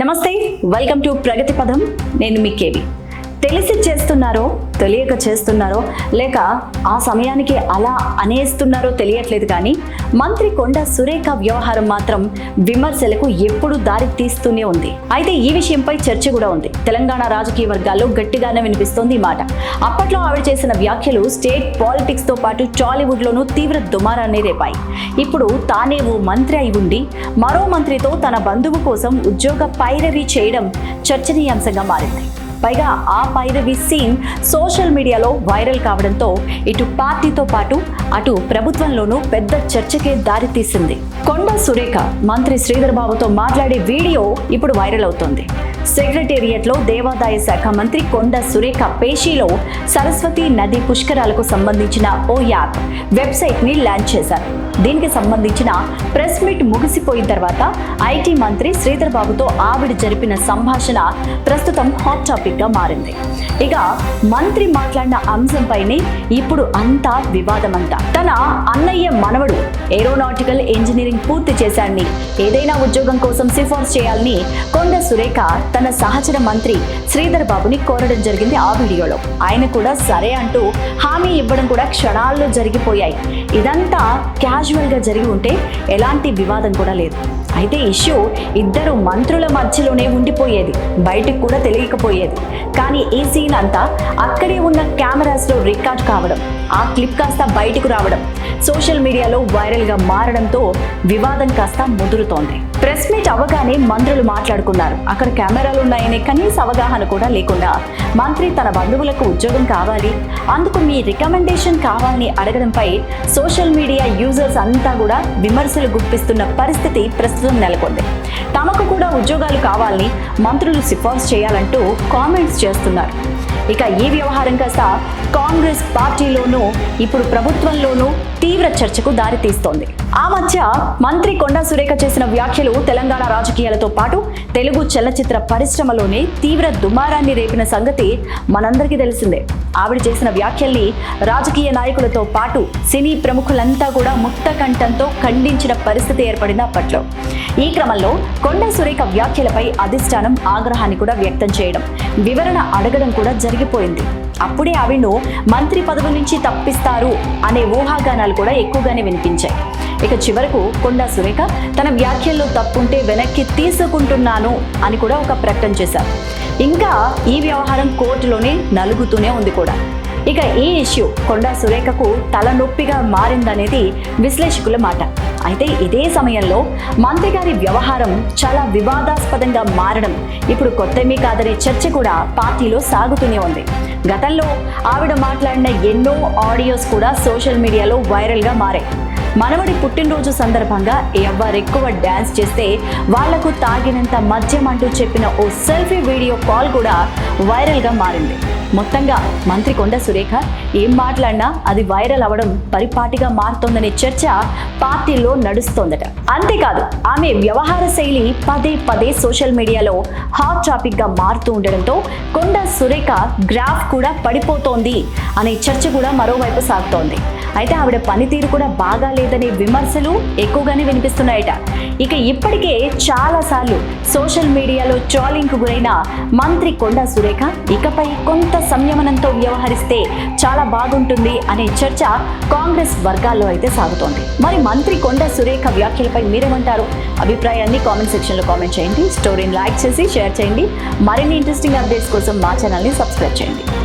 నమస్తే welcome to ప్రగతి పదం. నేను మీ కేవి. తెలిసి చేస్తున్నారో తెలియక చేస్తున్నారో లేక ఆ సమయానికి అలా అనేస్తున్నారో తెలియట్లేదు కానీ మంత్రి కొండ సురేఖ వ్యవహారం మాత్రం విమర్శలకు ఎప్పుడు దారి తీస్తూనే ఉంది. అయితే ఈ విషయంపై చర్చ కూడా ఉంది. తెలంగాణ రాజకీయ వర్గాల్లో గట్టిగానే వినిపిస్తోంది ఈ మాట. అప్పట్లో ఆవిడ చేసిన వ్యాఖ్యలు స్టేట్ పాలిటిక్స్తో పాటు టాలీవుడ్ లోనూ తీవ్ర దుమారాన్ని రేపాయి. ఇప్పుడు తానే ఓ మంత్రి అయి ఉండి మరో మంత్రితో తన బంధువు కోసం ఉద్యోగ పైరవి చేయడం చర్చనీయాంశంగా మారింది. పైగా ఆ పైరవి సీన్ సోషల్ మీడియాలో వైరల్ కావడంతో ఇటు పార్టీతో పాటు అటు ప్రభుత్వంలోనూ పెద్ద చర్చకే దారితీసింది. కొండ సురేఖ మంత్రి శ్రీధర్ బాబుతో మాట్లాడే వీడియో ఇప్పుడు వైరల్ అవుతోంది. సెక్రటేరియట్లో దేవాదాయ శాఖ మంత్రి కొండ సురేఖ పేషీలో సరస్వతి నది పుష్కరాలకు సంబంధించిన ఓ యాప్ వెబ్సైట్ని లాంచ్ చేశారు. దీనికి సంబంధించిన ప్రెస్ మీట్ ముగిసిపోయిన తర్వాత ఐటీ మంత్రి శ్రీధర్ బాబుతో ఆవిడ జరిపిన సంభాషణ ప్రస్తుతం హాట్ టాపిక్గా మారింది. ఇక మంత్రి మాట్లాడిన అంశంపైనే ఇప్పుడు అంతా వివాదమంతా. తన అన్నయ్య మనవడు ఏరోనాటికల్ ఇంజనీరింగ్ పూర్తి చేశాడని ఏదైనా ఉద్యోగం కోసం సిఫార్సు చేయాలని కొండ సురేఖ తన సహచర మంత్రి శ్రీధర్ బాబుని కోరడం జరిగింది ఆ వీడియోలో. ఆయన కూడా సరే అంటూ హామీ ఇవ్వడం కూడా క్షణాల్లో జరిగిపోయాయి. ఇదంతా క్యాజువల్గా జరిగి ఉంటే ఎలాంటి వివాదం కూడా లేదు. అయితే ఇష్యూ ఇద్దరు మంత్రుల మధ్యలోనే ఉండిపోయేది. బయటకు కూడా తెలియకపోయేది. కానీ ఈ సీన్ అంతా అక్కడే ఉన్న కెమెరాస్లో రికార్డ్ కావడం ఆ క్లిప్ కాస్త బయటకు రావడం సోషల్ మీడియాలో వైరల్గా మారడంతో వివాదం కాస్త ముదురుతోంది. ప్రెస్ మీట్ అవగానే మంత్రులు మాట్లాడుకున్నారు. అక్కడ కెమెరాలు ఉన్నాయనే కనీస అవగాహన కూడా లేకుండా మంత్రి తన బంధువులకు ఉద్యోగం కావాలి అందుకు మీ రికమెండేషన్ కావాలని అడగడంపై సోషల్ మీడియా యూజర్స్ అంతా కూడా విమర్శలు గుప్పిస్తున్న పరిస్థితి ప్రస్తుతం నెలకొంది. తమకు కూడా ఉద్యోగాలు కావాలని మంత్రులు సిఫార్సు చేయాలంటూ కామెంట్స్ చేస్తున్నారు. ఇక ఈ వ్యవహారం కాస్త కాంగ్రెస్ పార్టీలోనూ ఇప్పుడు ప్రభుత్వంలోనూ తీవ్ర చర్చకు దారితీస్తోంది. ఆ మధ్య మంత్రి కొండా సురేఖ చేసిన వ్యాఖ్యలు తెలంగాణ రాజకీయాలతో పాటు తెలుగు చలచిత్ర పరిశ్రమలోనే తీవ్ర దుమారాన్ని రేపిన సంగతి మనందరికీ తెలిసిందే. ఆవిడ చేసిన వ్యాఖ్యల్ని రాజకీయ నాయకులతో పాటు సినీ ప్రముఖులంతా కూడా ముక్త కంఠంతో ఖండించిన పరిస్థితి ఏర్పడింది అప్పట్లో. ఈ క్రమంలో కొండ సురేఖ వ్యాఖ్యలపై అధిష్టానం ఆగ్రహాన్ని కూడా వ్యక్తం చేయడం వివరణ అడగడం కూడా జరిగిపోయింది. అప్పుడే ఆవిడను మంత్రి పదవి నుంచి తప్పిస్తారు అనే ఊహాగానాలు కూడా ఎక్కువగానే వినిపించాయి. ఇక చివరకు కొండా సురేఖ తన వ్యాఖ్యల్లో తప్పుంటే వెనక్కి తీసుకుంటున్నాను అని కూడా ఒక ప్రకటన చేశారు. ఇంకా ఈ వ్యవహారం కోర్టులోనే నలుగుతూనే ఉంది కూడా. ఇక ఈ ఇష్యూ కొండా సురేఖకు తలనొప్పిగా మారిందనేది విశ్లేషకుల మాట. అయితే ఇదే సమయంలో మంత్రి గారి వ్యవహారం చాలా వివాదాస్పదంగా మారడం ఇప్పుడు కొత్తమీ కాదనే చర్చ కూడా పార్టీలో సాగుతూనే ఉంది. గతంలో ఆవిడ మాట్లాడిన ఎన్నో ఆడియోస్ కూడా సోషల్ మీడియాలో వైరల్గా మారాయి. మనవడి పుట్టినరోజు సందర్భంగా ఎవరెక్కువ డ్యాన్స్ చేస్తే వాళ్ళకు తాగినంత మద్యం అంటూ చెప్పిన ఓ సెల్ఫీ వీడియో కాల్ కూడా వైరల్గా మారింది. మొత్తంగా మంత్రి కొండ సురేఖ ఏం మాట్లాడినా అది వైరల్ అవ్వడం పరిపాటిగా మారుతోందనే చర్చ పార్టీలో నడుస్తోందట. అంతేకాదు ఆమె వ్యవహార శైలి పదే పదే సోషల్ మీడియాలో హాట్ టాపిక్గా మారుతూ ఉండడంతో కొండ సురేఖ గ్రాఫ్ కూడా పడిపోతోంది అనే చర్చ కూడా మరోవైపు సాగుతోంది. అయితే ఆవిడ పనితీరు కూడా బాగా లేదనే విమర్శలు ఎక్కువగానే వినిపిస్తున్నాయట. ఇక ఇప్పటికే చాలా సార్లు సోషల్ మీడియాలో ట్రోలింగ్కు గురైన మంత్రి కొండా సురేఖ ఇకపై కొంత సంయమనంతో వ్యవహరిస్తే చాలా బాగుంటుంది అనే చర్చ కాంగ్రెస్ వర్గాల్లో అయితే సాగుతోంది. మరి మంత్రి కొండ సురేఖ వ్యాఖ్యలపై మీరేమంటారు? అభిప్రాయాన్ని కామెంట్ సెక్షన్లో కామెంట్ చేయండి. స్టోరీని లైక్ చేసి షేర్ చేయండి. మరిన్ని ఇంట్రెస్టింగ్ అప్డేట్స్ కోసం మా ఛానల్ని సబ్స్క్రైబ్ చేయండి.